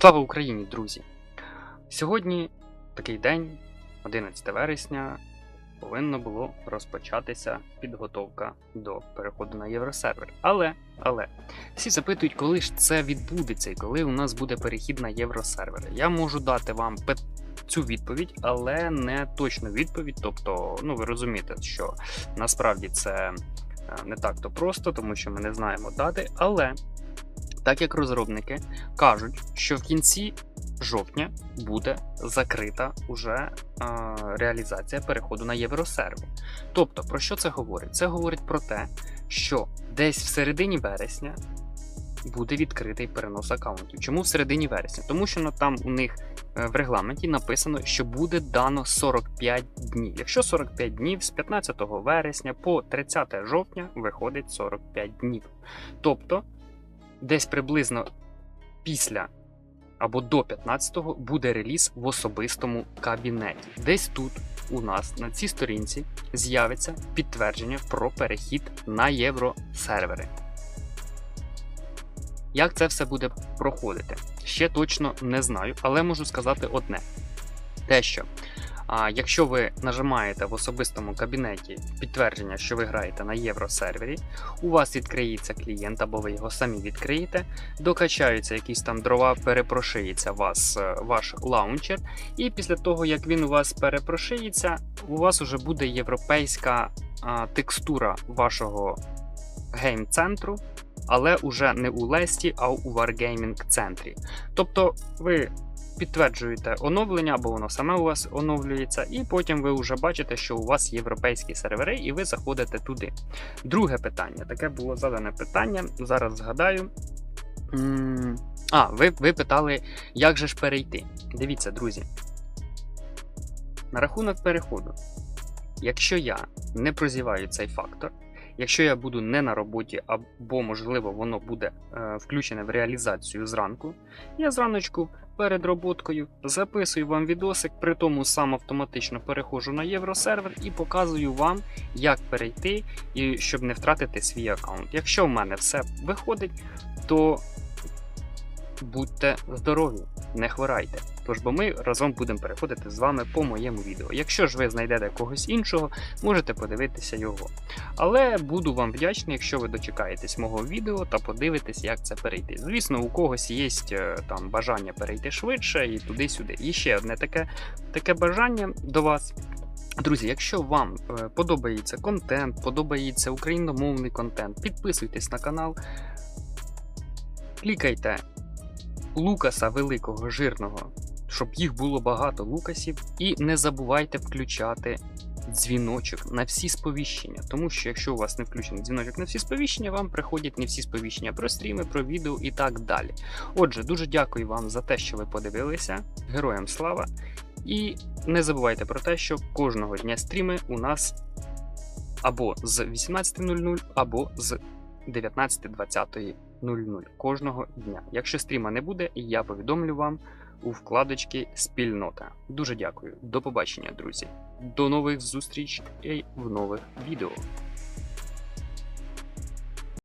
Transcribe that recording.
Слава Україні, друзі! Сьогодні такий день, 11 вересня, повинно було розпочатися підготовка до переходу на євросервер. Але, але, всі запитують, коли ж це відбудеться і коли у нас буде перехід на євросервер. Я можу дати вам цю відповідь, але не точну відповідь. Тобто, ну ви розумієте, що насправді це е, не так то просто, тому що ми не знаємо дати. Але так як розробники кажуть, що в кінці жовтня буде закрита уже е, реалізація переходу на євросервер. Тобто, про що це говорить? Це говорить про те, що десь в середині вересня буде відкритий перенос аккаунтів. Чому в середині вересня? Тому що ну, там у них е, в регламенті написано, що буде дано 45 днів. Якщо 45 днів з 15 вересня по 30 жовтня виходить 45 днів. Тобто, десь приблизно після або до 15-го буде реліз в особистому кабінеті. Десь тут у нас на цій сторінці з'явиться підтвердження про перехід на євросервери. Як це все буде проходити? Ще точно не знаю, але можу сказати одне: те, що а, якщо ви нажимаєте в особистому кабінеті підтвердження, що ви граєте на євросервері, у вас відкриється клієнт, або ви його самі відкриєте, докачаються якісь там дрова, перепрошиється вас е, ваш лаунчер, і після того, як він у вас перепрошиється, у вас вже буде європейська а, текстура вашого гейм-центру, але уже не у Лесті, а у Wargaming центрі. Тобто ви підтверджуєте оновлення, або воно саме у вас оновлюється, і потім ви вже бачите, що у вас європейські сервери, і ви заходите туди. Друге питання, таке було задане питання. Зараз згадаю. А, ви, ви питали, як же ж перейти? Дивіться, друзі. На рахунок переходу. Якщо я не прозіваю цей фактор, якщо я буду не на роботі, або, можливо, воно буде е, включене в реалізацію зранку, я зраночку перед роботкою записую вам відосик, при тому сам автоматично переходжу на євросервер і показую вам, як перейти, і щоб не втратити свій аккаунт. Якщо в мене все виходить, то будьте здорові, не хворайте. Тож бо ми разом будемо переходити з вами по моєму відео. Якщо ж ви знайдете когось іншого, можете подивитися його. Але буду вам вдячний, якщо ви дочекаєтесь мого відео та подивитесь, як це перейти. Звісно, у когось є е, там бажання перейти швидше і туди-сюди. І ще одне таке, таке бажання до вас. Друзі, якщо вам е, подобається контент, подобається україномовний контент, підписуйтесь на канал, клікайте Лукаса великого жирного, щоб їх було багато лукасів, і не забувайте включати дзвіночок на всі сповіщення. Тому що якщо у вас не включений дзвіночок на всі сповіщення, вам приходять не всі сповіщення про стріми, про відео і так далі. Отже, дуже дякую вам за те, що ви подивилися. Героям слава! І не забувайте про те, що кожного дня стріми у нас або з 18.00, або з 19.20.00 кожного дня. Якщо стріма не буде, я повідомлю вам у вкладочці Спільнота. Дуже дякую. До побачення, друзі. До нових зустрічей в нових відео.